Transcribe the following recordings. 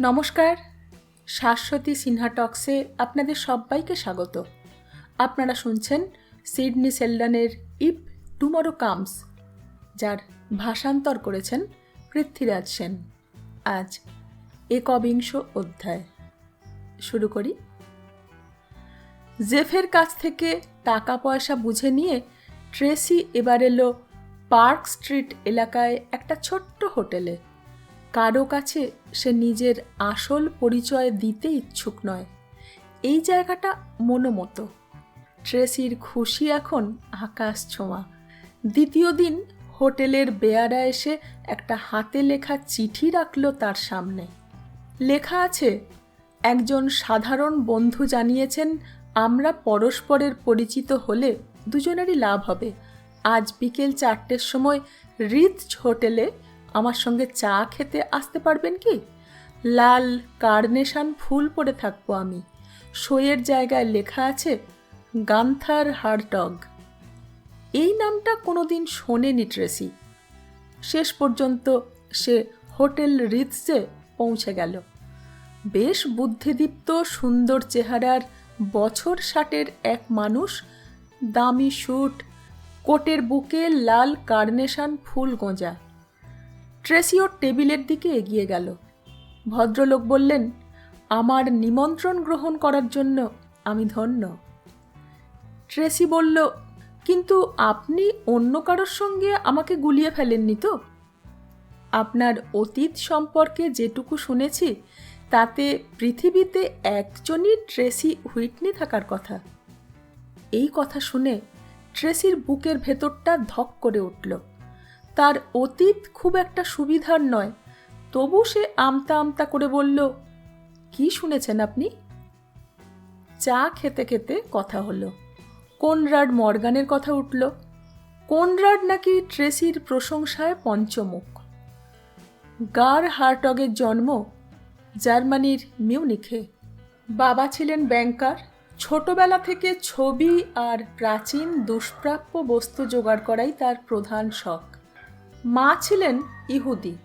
নমস্কার, শাশ্বতী সিনহা টক্সে আপনাদের সবাইকে স্বাগত। আপনারা শুনছেন সিডনি সেল্ডানের ইফ টুমরো কামস, যার ভাষান্তর করেছেন পৃথ্বীরাজ সেন। আজ একবিংশ অধ্যায়। শুরু করি। জেফের কাছ থেকে টাকা পয়সা বুঝে নিয়ে ট্রেসি এবার এলো পার্ক স্ট্রিট এলাকায় একটা ছোট্ট হোটেলে কারও কাছে সে নিজের আসল পরিচয় দিতে ইচ্ছুক নয়। এই জায়গাটা মনোমতো। ট্রেসির খুশি এখন আকাশ ছোঁয়া। দ্বিতীয় দিন হোটেলের বেয়ারা এসে একটা হাতে লেখা চিঠি রাখল তার সামনে। লেখা আছে, একজন সাধারণ বন্ধু জানিয়েছেন আমরা পরস্পরের পরিচিত হলে দুজনেরই লাভ হবে। আজ বিকেল চারটের সময় রিচ হোটেলে আমার সঙ্গে চা খেতে আসতে পারবেন কি? লাল কার্নেশান ফুল পরে থাকব আমি। সইয়ের জায়গায় লেখা আছে, গান্থার হারটগ। এই নামটা কোনোদিন শোনেনি ট্রেসি। শেষ পর্যন্ত সে হোটেল রিৎসে পৌঁছে গেল। বেশ বুদ্ধিদীপ্ত, সুন্দর চেহারার বছর ষাটের এক মানুষ, দামি স্যুট, কোটের বুকে লাল কার্নেশান ফুল গোঁজা। ট্রেসি ওর টেবিলের দিকে এগিয়ে গেল। ভদ্রলোক বললেন, আমার নিমন্ত্রণ গ্রহণ করার জন্য আমি ধন্য। ট্রেসি বলল, কিন্তু আপনি অন্য কারোর সঙ্গে আমাকে গুলিয়ে ফেলেননি তো? আপনার অতীত সম্পর্কে যেটুকু শুনেছি, তাতে পৃথিবীতে একজনই ট্রেসি হুইটনি থাকার কথা। এই কথা শুনে ট্রেসির বুকের ভেতরটা ধক করে উঠল। তার অতীত খুব একটা সুবিধার নয়। তবু সে আমতা আমতা করে বলল, কি শুনেছেন আপনি? চা খেতে খেতে কথা হলো। কোনরাড মর্গানের কথা উঠল। কোনরাড নাকি ট্রেসির প্রশংসায় পঞ্চমুখ। গার হার্টগের জন্ম জার্মানির মিউনিখে। বাবা ছিলেন ব্যাংকার। ছোটবেলা থেকে ছবি আর প্রাচীন দুষ্প্রাপ্য বস্তু জোগাড় করাই তার প্রধান শখ। মা ছিলেন ইহুদি।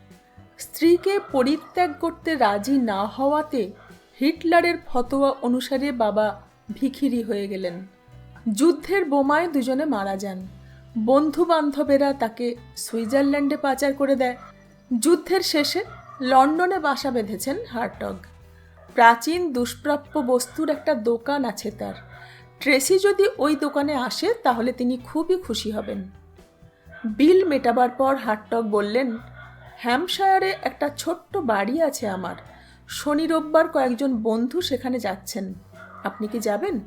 স্ত্রীকে পরিত্যাগ করতে রাজি না হওয়াতে হিটলারের ফতোয়া অনুসারে বাবা ভিখিরি হয়ে গেলেন। যুদ্ধের বোমায় দুজনে মারা যান। বন্ধু বান্ধবেরা তাকে সুইজারল্যান্ডে পাচার করে দেয়। যুদ্ধের শেষে লন্ডনে বাসা বেঁধেছেন হার্টগ। প্রাচীন দুষ্প্রাপ্য বস্তুর একটা দোকান আছে তার। ট্রেসি যদি ওই দোকানে আসে, তাহলে তিনি খুবই খুশি হবেন। বিল মেটাবার পর হাটটক বললেন, হ্যাম্পশায়ারে একটা ছোট্ট বাড়ি আছে আমার। শনি রোববার কয়েকজন বন্ধু সেখানে যাচ্ছেন। আপনি কি যাবেন?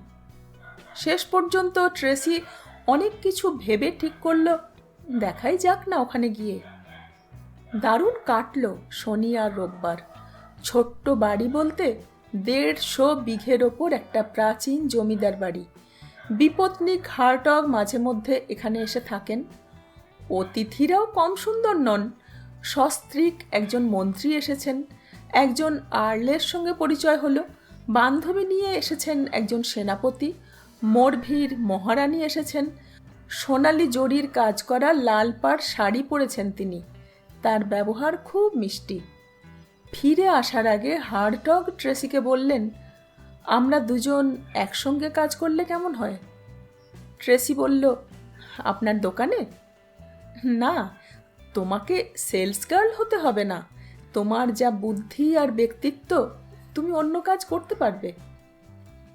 শেষ পর্যন্ত ট্রেসি অনেক কিছু ভেবে ঠিক করল, দেখাই যাক না ওখানে গিয়ে। দারুণ কাটলো শনি আর রোববার। ছোট্ট বাড়ি বলতে দেড়শো বিঘের ওপর একটা প্রাচীন জমিদার বাড়ি। বিপত্নিক হার্টগ মাঝে মধ্যে এখানে এসে থাকেন। অতিথিরাও কম সুন্দর নন। সস্ত্রীক একজন মন্ত্রী এসেছেন। একজন আর্লের সঙ্গে পরিচয় হলো। বান্ধবী নিয়ে এসেছেন একজন সেনাপতি। মোরভীর মহারানী এসেছেন। সোনালি জরির কাজ করা লাল পাড় শাড়ি পরেছেন তিনি। তার ব্যবহার খুব মিষ্টি। ফিরে আসার আগে হার্টগ ট্রেসিকে বললেন, আমরা দুজন একসঙ্গে কাজ করলে কেমন হয়? ট্রেসি বলল, আপনার দোকানে? না, তোমাকে সেলস গার্ল হতে হবে না। তোমার যা বুদ্ধি আর ব্যক্তিত্ব, তুমি অন্য কাজ করতে পারবে।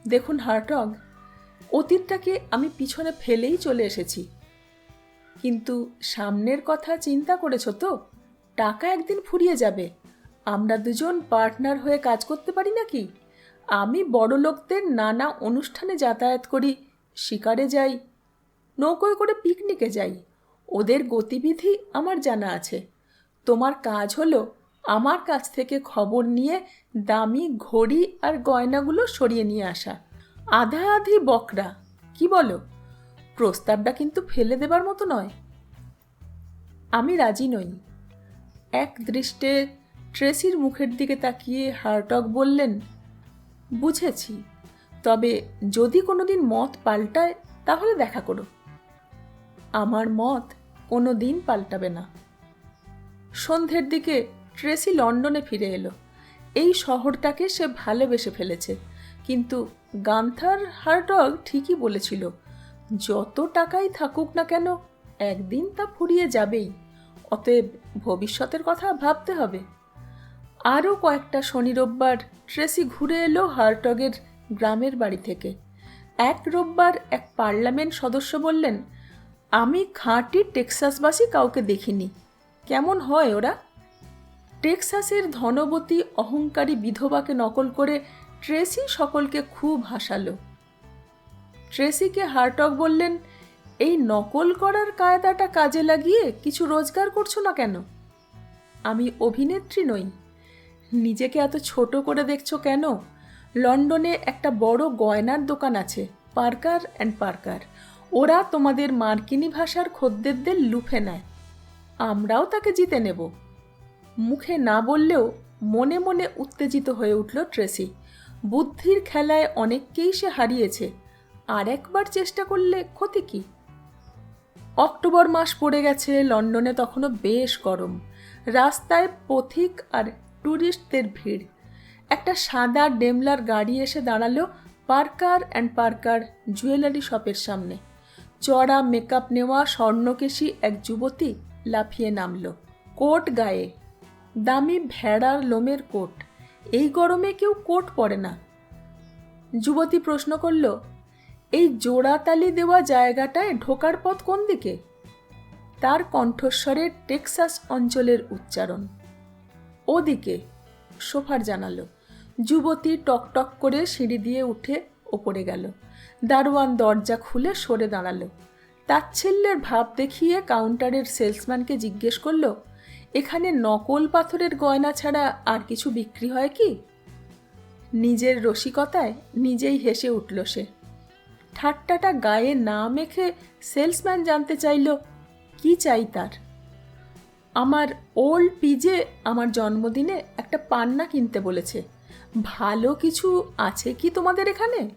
দেখুন হার্টগ, অতীতটাকে আমি পিছনে ফেলেই চলে এসেছি। কিন্তু সামনের কথা চিন্তা করেছ তো? টাকা একদিন ফুরিয়ে যাবে। আমরা দুজন পার্টনার হয়ে কাজ করতে পারি নাকি? আমি বড় লোকদের নানা অনুষ্ঠানে যাতায়াত করি, শিকারে যাই, নৌকোয় করে পিকনিকে যাই। ওদের গতিবিধি আমার জানা আছে। তোমার কাজ হলো আমার কাছ থেকে খবর নিয়ে দামি ঘড়ি আর গয়নাগুলো সরিয়ে নিয়ে আসা। আধা আধি বকরা, কি বলো? প্রস্তাবটা কিন্তু ফেলে দেবার মতো নয়। আমি রাজি নই। এক দৃষ্টে ট্রেসির মুখের দিকে তাকিয়ে হার্টগ বললেন, বুঝেছি। তবে যদি কোনোদিন মত পাল্টায়, তাহলে দেখা করো। আমার মত কোনো দিন পাল্টাবে না। সন্ধ্যের দিকে ট্রেসি লন্ডনে ফিরে এলো। এই শহরটাকে সে ভালোবেসে ফেলেছে। কিন্তু গান্থার হার্টগ ঠিকই বলেছিল, যত টাকাই থাকুক না কেন, একদিন তা ফুরিয়ে যাবেই। অতএব ভবিষ্যতের কথা ভাবতে হবে। আরও কয়েকটা শনি রোববার ট্রেসি ঘুরে এলো হার্টগের গ্রামের বাড়ি থেকে। এক রোববার এক পার্লামেন্ট সদস্য বললেন আমি খাঁটি টেক্সাসবাসী কাউকে দেখিনি। কেমন হয় ওরা? টেক্সাসের ধনবতী অহংকারী বিধবাকে নকল করে ট্রেসি সকলকে খুব হাসালো। ট্রেসিকে হার্টগ বললেন, এই নকল করার কায়দাটা কাজে লাগিয়ে কিছু রোজগার করছ না কেন? আমি অভিনেত্রী নই। নিজেকে এত ছোট করে দেখছ কেন? লন্ডনে একটা বড় গয়নার দোকান আছে, পার্কার অ্যান্ড পার্কার। ওরা তোমাদের মার্কিনী ভাষার খদ্দেরদের লুফে নেয়। আমরাও তাকে জিতে নেব। মুখে না বললেও মনে মনে উত্তেজিত হয়ে উঠল ট্রেসি। বুদ্ধির খেলায় অনেককেই সে হারিয়েছে। আর একবার চেষ্টা করলে ক্ষতি কি? অক্টোবর মাস পড়ে গেছে, লন্ডনে তখনও বেশ গরম। রাস্তায় পথিক আর ট্যুরিস্টদের ভিড়। একটা সাদা ডেমলার গাড়ি এসে দাঁড়াল পার্কার অ্যান্ড পার্কার জুয়েলারি শপের সামনে। চড়া মেকআপ নেওয়া স্বর্ণকেশী এক যুবতী লাফিয়ে নামল। কোট গায়ে। দামি ভেড়ার লোমের কোট। এই গরমে কেউ কোট পরে না। যুবতী প্রশ্ন করল, এই জোড়াতালি দেওয়া জায়গাটায় ঢোকার পথ কোন দিকে? তার কণ্ঠস্বরে টেক্সাস অঞ্চলের উচ্চারণ। ওদিকে, সোফার জানালো। যুবতী টকটক করে সিঁড়ি দিয়ে উঠে ওপরে গেল। দারোয়ান দরজা খুলে সরে দাঁড়াল। তাচ্ছিল্যের ভাব দেখিয়ে কাউন্টারের সেলসম্যানকে জিজ্ঞেস করল, এখানে নকল পাথরের গয়না ছাড়া আর কিছু বিক্রি হয় কি? নিজের রসিকতায় নিজেই হেসে উঠল সে। ঠাট্টাটা গায়ে না মেখে সেলসম্যান জানতে চাইল, কি চাই তার? আমার ওল্ড পিজে আমার জন্মদিনে একটা পান্না কিনতে বলেছে। ভালো কিছু আছে কি তোমাদের এখানে?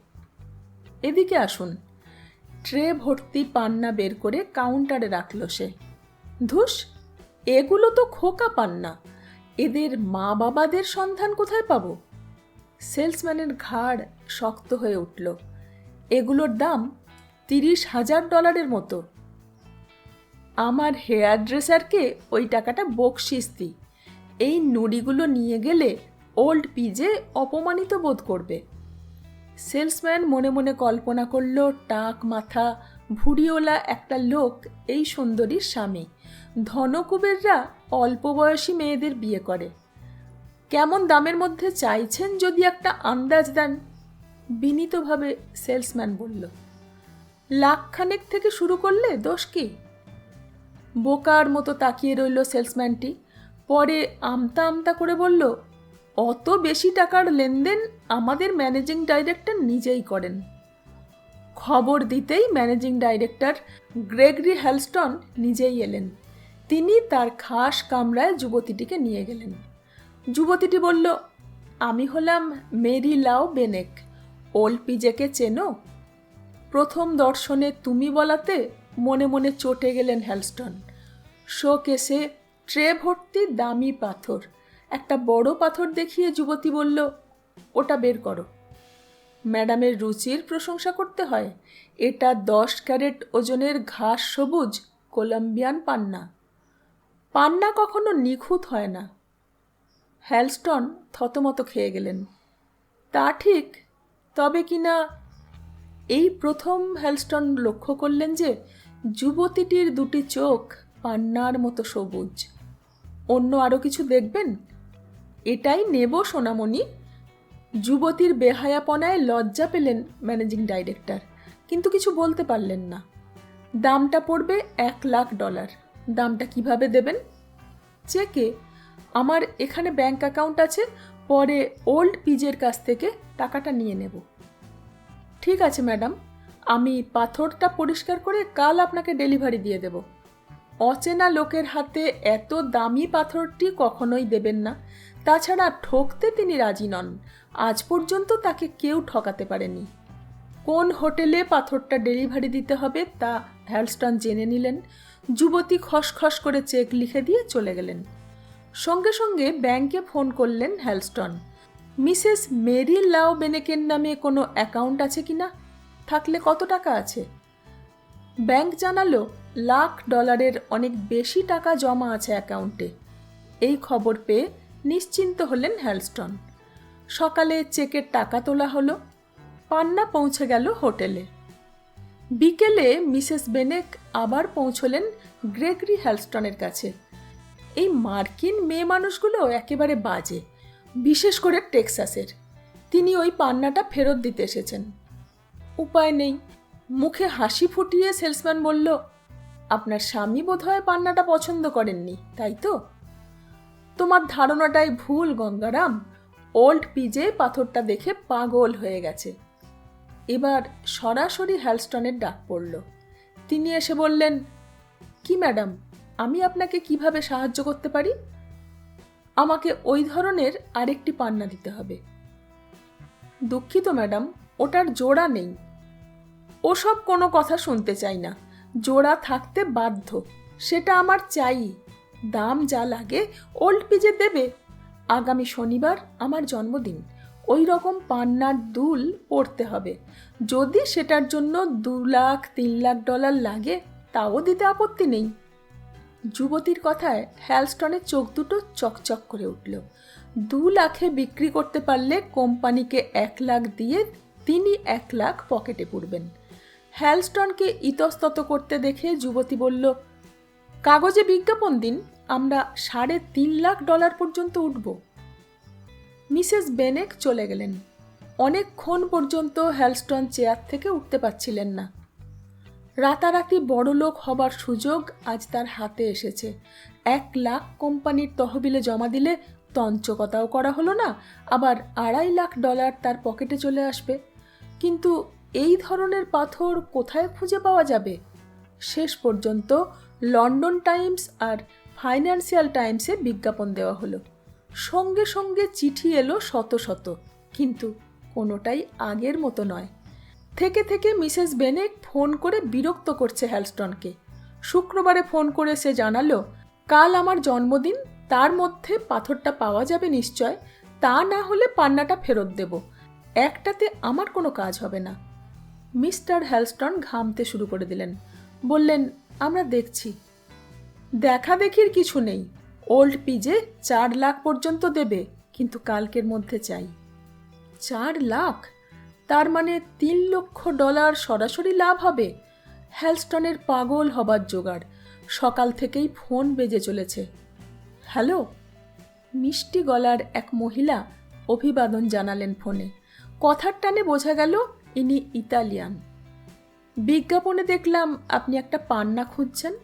এদিকে আসুন। ট্রে ভর্তি পান্না বের করে কাউন্টারে রাখল সে। ধুস, এগুলো তো খোকা পান্না। এদের মা বাবাদের সন্ধান কোথায় পাবো? সেলসম্যানের ঘাড় শক্ত হয়ে উঠল। এগুলোর দাম তিরিশ হাজার ডলারের মতো। আমার হেয়ার ড্রেসারকে ওই টাকাটা বকশিস দিই এই নুড়িগুলো নিয়ে গেলে ওল্ড পিজে অপমানিত বোধ করবে। সেলসম্যান মনে মনে কল্পনা করল, টাক মাথা, ভুড়িওলা একটা লোক, এই সুন্দরীর স্বামী। ধনকুবেররা অল্প বয়সী মেয়েদের বিয়ে করে। কেমন দামের মধ্যে চাইছেন যদি একটা আন্দাজ দেন? বিনীতভাবে সেলসম্যান বলল, লাখখানেক থেকে শুরু করলে দোষ কি? বোকার মতো তাকিয়ে রইল সেলসম্যানটি। পরে আমতা আমতা করে বলল অত বেশি টাকার লেনদেন আমাদের ম্যানেজিং ডাইরেক্টর নিজেই করেন। খবর দিতেই ম্যানেজিং ডাইরেক্টর গ্রেগরি হ্যালস্টন নিজেই এলেন। তিনি তার খাস কামরায় যুবতীটিকে নিয়ে গেলেন। যুবতীটি বলল, আমি হলাম মেরি লাও বেনেক ওল্ড পিজেকে চেনো? প্রথম দর্শনে তুমি বলাতে মনে মনে চটে গেলেন হ্যালস্টন। শোকেসে ট্রে ভর্তি দামি পাথর। একটা বড় পাথর দেখিয়ে যুবতী বলল, ওটা বের করো। ম্যাডামের রুচির প্রশংসা করতে হয়, এটা দশ ক্যারেট ওজনের ঘাস সবুজ, কলম্বিয়ান পান্না। পান্না কখনো নিখুঁত হয় না। হ্যালস্টন থতমত খেয়ে গেলেন। তা ঠিক, তবে কি না? এই প্রথম হ্যালস্টন লক্ষ্য করলেন যে, যুবতীটির দুটি চোখ পান্নার মতো সবুজ। অন্য আরও কিছু দেখবেন? এটাই নেব সোনামণি। যুবতীর বেহায়াপনায় লজ্জা পেলেন ম্যানেজিং ডাইরেক্টর, কিন্তু কিছু বলতে পারলেন না। দামটা পড়বে এক লাখ ডলার। দামটা কীভাবে দেবেন? চেকে, আমার এখানে ব্যাংক অ্যাকাউন্ট আছে, পরে ওল্ড পিজের কাছ থেকে টাকাটা নিয়ে নেব। ঠিক আছে, ম্যাডাম, আমি পাথরটা পরিষ্কার করে কাল আপনাকে ডেলিভারি দিয়ে দেব। অচেনা লোকের হাতে এত দামি পাথরটি কখনোই দেবেন না। তাছাড়া ঠকতে তিনি রাজি নন। আজ পর্যন্ত তাকে কেউ ঠকাতে পারেনি। কোন হোটেলে পাথরটা ডেলিভারি দিতে হবে তা হ্যালস্টন জেনে নিলেন। যুবতী খসখস করে চেক লিখে দিয়ে চলে গেলেন। সঙ্গে সঙ্গে ব্যাংকে ফোন করলেন হ্যালস্টন। মিসেস মেরি লাও বেনেকের নামে কোনো অ্যাকাউন্ট আছে কি না থাকলে কত টাকা আছে? ব্যাংক জানালো লাখ ডলারের অনেক বেশি টাকা জমা আছে অ্যাকাউন্টে। এই খবর পেয়ে নিশ্চিন্ত হলেন হ্যালস্টন। সকালে চেকের টাকা তোলা হলো, পান্না পৌঁছে গেল হোটেলে। বিকেলে মিসেস বেনেক আবার পৌঁছলেন গ্রেগরি হ্যালস্টনের কাছে। এই মার্কিন মেয়ে মানুষগুলো একেবারে বাজে, বিশেষ করে টেক্সাসের। তিনি ওই পান্নাটা ফেরত দিতে এসেছেন। উপায় নেই, মুখে হাসি ফুটিয়ে সেলসম্যান বলল আপনার স্বামী বোধহয় পান্নাটা পছন্দ করেননি, তাই তো? তোমার ধারণাটাই ভুল, গঙ্গারাম। ওল্ড পিজে পাথরটা দেখে পাগল হয়ে গেছে। এবার সরাসরি হ্যালস্টনের ডাক পড়ল। তিনি এসে বললেন, কি ম্যাডাম, আমি আপনাকে কীভাবে সাহায্য করতে পারি? আমাকে ওই ধরনের আরেকটি পান্না দিতে হবে। দুঃখিত ম্যাডাম, ওটার জোড়া নেই। ওসব কোনো কথা শুনতে চাই না। জোড়া থাকতে বাধ্য। সেটা আমার চাই। দাম যা লাগে ওল্ড পিজে দেবে। আগামী শনিবার আমার জন্মদিন। ওই রকম পান্নার দুল পড়তে হবে। যদি সেটার জন্য দু লাখ, তিন লাখ ডলার লাগে, তাও দিতে আপত্তি নেই। যুবতীর কথায় হ্যালস্টনের চোখ দুটো চকচক করে উঠল। দু লাখে বিক্রি করতে পারলে কোম্পানিকে এক লাখ দিয়ে তিনি এক লাখ পকেটে পুরবেন। হ্যালস্টনকে ইতস্তত করতে দেখে যুবতী বলল, কাগজে বিজ্ঞাপন দিন, আমরা সাড়ে তিন লাখ ডলার পর্যন্ত উঠব। মিসেস বেনেক চলে গেলেন। অনেকক্ষণ পর্যন্ত হ্যালস্টন চেয়ার থেকে উঠতে পারছিলেন না। রাতারাতি বড়লোক হবার সুযোগ আজ তার হাতে এসেছে। এক লাখ কোম্পানির তহবিলে জমা দিলে তঞ্চকতাও করা হলো না, আবার আড়াই লাখ ডলার তার পকেটে চলে আসবে। কিন্তু এই ধরনের পাথর কোথায় খুঁজে পাওয়া যাবে? শেষ পর্যন্ত লন্ডন টাইমস আর ফাইন্যান্সিয়াল টাইমসে বিজ্ঞাপন দেওয়া হলো। সঙ্গে সঙ্গে চিঠি এলো শত শত, কিন্তু কোনোটাই আগের মতো নয়। থেকে থেকে মিসেস বেনেক ফোন করে বিরক্ত করছে হ্যালস্টনকে। শুক্রবারে ফোন করে সে জানালো, কাল আমার জন্মদিন, তার মধ্যে পাথরটা পাওয়া যাবে নিশ্চয়, তা না হলে পান্নাটা ফেরত দেব। একটাতে আমার কোনো কাজ হবে না। মিস্টার হ্যালস্টন ঘামতে শুরু করে দিলেন। বললেন, আমরা দেখছি। দেখা দেখির কিছু নেই। ওল্ড পিজে চার লাখ পর্যন্ত দেবে, কিন্তু কালকের মধ্যে চাই। চার লাখ? তার মানে তিন লক্ষ ডলার সরাসরি লাভ হবে? হ্যালস্টনের পাগল হবার জোগাড়। সকাল থেকেই ফোন বেজে চলেছে। হ্যালো? মিষ্টি গলার এক মহিলা অভিবাদন জানালেন ফোনে। কথার টানে বোঝা গেল ইনি ইতালিয়ান। বিজ্ঞাপনে দেখলাম আপনি একটা পান্না খুঁজছেন।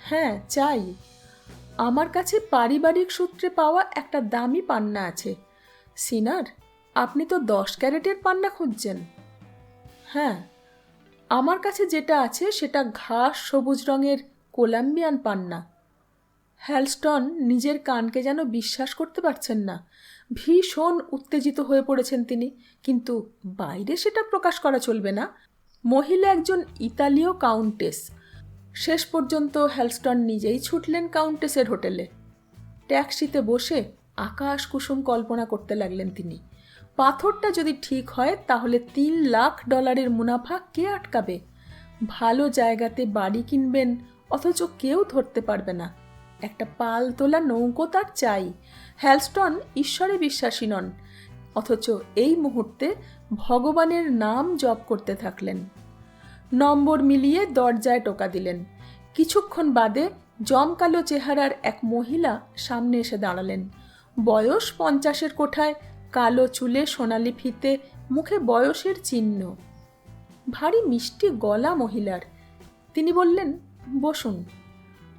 হ্যাঁ চাই। আমার কাছে পারিবারিক সূত্রে পাওয়া একটা দামি পান্না আছে। সিনার, আপনি তো দশ ক্যারেটের পান্না খুঁজছেন। হ্যাঁ আমার কাছে যেটা আছে সেটা ঘাস সবুজ রঙের কোলাম্বিয়ান পান্না। হ্যালস্টন নিজের কানকে যেন বিশ্বাস করতে পারছেন না। ভীষণ উত্তেজিত হয়ে পড়েছেন তিনি। কিন্তু বাইরে সেটা প্রকাশ করা চলবে না। মহিলা একজন ইতালীয় কাউন্টেস। শেষ পর্যন্ত হ্যালস্টন নিজেই ছুটলেন কাউন্টেসের হোটেলে। ট্যাক্সিতে বসে আকাশ কুসুম কল্পনা করতে লাগলেন তিনি। পাথরটা যদি ঠিক হয়, তাহলে তিন লাখ ডলারের মুনাফা কে আটকাবে? ভালো জায়গাতে বাড়ি কিনবেন, অথচ কেউ ধরতে পারবে না। একটা পাল তোলা নৌকো তার চাই। হ্যালস্টন ঈশ্বরে বিশ্বাসী নন, অথচ এই মুহূর্তে ভগবানের নাম জপ করতে থাকলেন। নম্বর মিলিয়ে দরজায় টোকা দিলেন। কিছুক্ষণ বাদে জমকালো চেহারার এক মহিলা সামনে এসে দাঁড়ালেন। বয়স পঞ্চাশের কোঠায়, কালো চুলে সোনালি ফিতে, মুখে বয়সের চিহ্ন। ভারী মিষ্টি গলা মহিলার। তিনি বললেন, বসুন।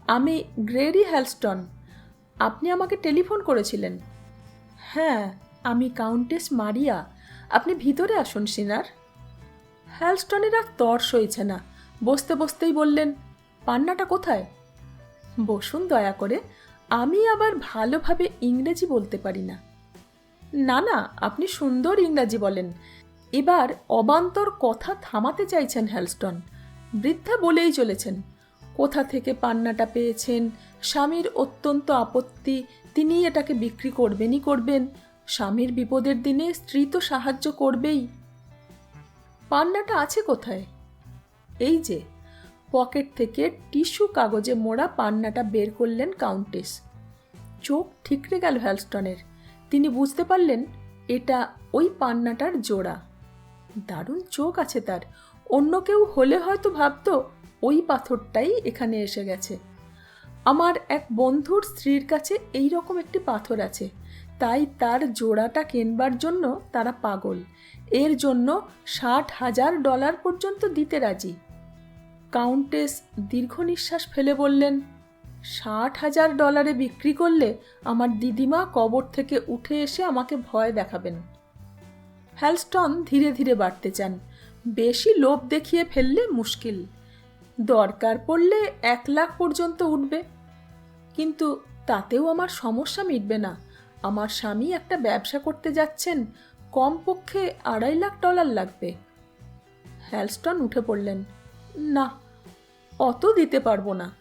আমি গ্রেরি হ্যালস্টন। আপনি আমাকে টেলিফোন করেছিলেন। হ্যাঁ আমি কাউন্টেস মারিয়া। আপনি ভিতরে আসুন, সিনার। হ্যালস্টনের আর তর সইছে না। বসতে বসতেই বললেন, পান্নাটা কোথায়? বসুন দয়া করে, আমি আবার ভালোভাবে ইংরেজি বলতে পারি না। না না, আপনি সুন্দর ইংরাজি বলেন। এবার অবান্তর কথা থামাতে চাইছেন হ্যালস্টন। বৃদ্ধা বলেই চলেছেন। কোথা থেকে পান্নাটা পেয়েছেন? স্বামীর অত্যন্ত আপত্তি। তিনি এটাকে বিক্রি করবেনই করবেন। স্বামীর বিপদের দিনে স্ত্রী তো সাহায্য করবেই। পান্নাটা আছে কোথায়? এই যে, পকেট থেকে টিস্যু কাগজে মোড়া পান্নাটা বের করলেন কাউন্টেস। চোখ ঠিকরে গেল হ্যালস্টনের। তিনি বুঝতে পারলেন, এটা ওই পান্নাটার জোড়া। দারুণ চোখ আছে তার। অন্য কেউ হলে হয়তো ভাবতো ওই পাথরটাই এখানে এসে গেছে। আমার এক বন্ধুর স্ত্রীর কাছে এই রকম একটি পাথর আছে। তাই তার জোড়াটা কেনবার জন্য তারা পাগল। এর জন্য ষাট হাজার ডলার পর্যন্ত দিতে রাজি। কাউন্টেস দীর্ঘ নিঃশ্বাস ফেলে বললেন, ষাট হাজার ডলারে বিক্রি করলে আমার দিদিমা কবর থেকে উঠে এসে আমাকে ভয় দেখাবেন। হ্যালস্টন ধীরে ধীরে বাড়তে চান। বেশি লোভ দেখিয়ে ফেললে মুশকিল। দরকার পড়লে এক লাখ পর্যন্ত উঠবে। কিন্তু তাতেও আমার সমস্যা মিটবে না। আমার স্বামী একটা ব্যবসা করতে যাচ্ছেন, কমপক্ষে আড়াই লাখ ডলার লাগবে। হ্যালস্টন উঠে পড়লেন, না, অত দিতে পারব না।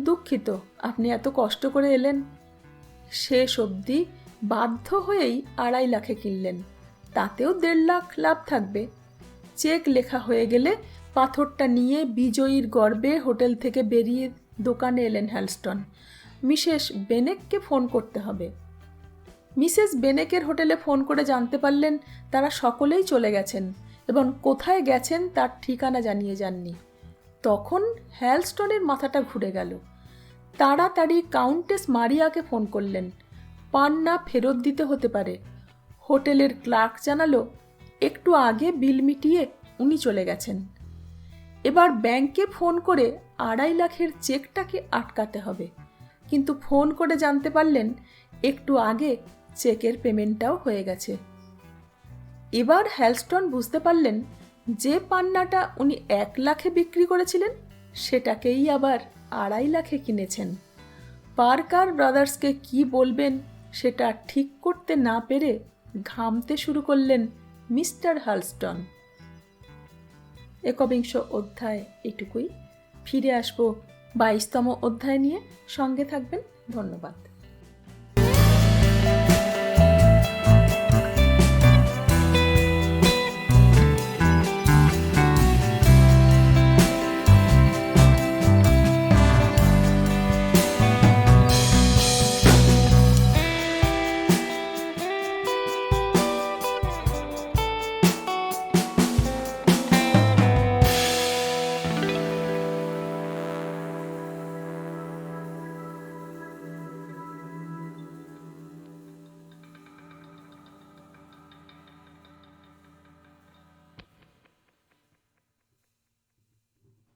দুঃখিত, আপনি এত কষ্ট করে এলেন। শেষ অবধি বাধ্য হয়েই আড়াই লাখে কিনলেন। তাতেও দেড় লাখ লাভ থাকবে। চেক লেখা হয়ে গেলে পাথরটা নিয়ে বিজয়ীর গর্বে হোটেল থেকে বেরিয়ে দোকানে এলেন হ্যালস্টন। মিসেস বেনেককে ফোন করতে হবে। মিসেস বেনেকের হোটেলে ফোন করে জানতে পারলেন তারা সকলেই চলে গেছেন এবং কোথায় গেছেন তার ঠিকানা জানিয়ে যাননি। তখন হ্যালস্টনের মাথাটা ঘুরে গেল। তাড়াতাড়ি কাউন্টেস মারিয়াকে ফোন করলেন। পান্না ফেরত দিতে হতে পারে। হোটেলের ক্লার্ক জানালো, একটু আগে বিল মিটিয়ে উনি চলে গেছেন। এবার ব্যাংকে ফোন করে আড়াই লাখের চেকটাকে আটকাতে হবে। কিন্তু ফোন করে জানতে পারলেন একটু আগে চেকের পেমেন্টটাও হয়ে গেছে। এবার হ্যালস্টন বুঝতে পারলেন যে পান্নাটা উনি এক লাখে বিক্রি করেছিলেন, সেটাকেই আবার আড়াই লাখে কিনেছেন। পার্কার ব্রাদার্সকে কি বলবেন সেটা ঠিক করতে না পেরে ঘামতে শুরু করলেন মিস্টার হালস্টন একবিংশ অধ্যায় এটুকুই। ফিরে আসব বাইশতম অধ্যায় নিয়ে। সঙ্গে থাকবেন। ধন্যবাদ।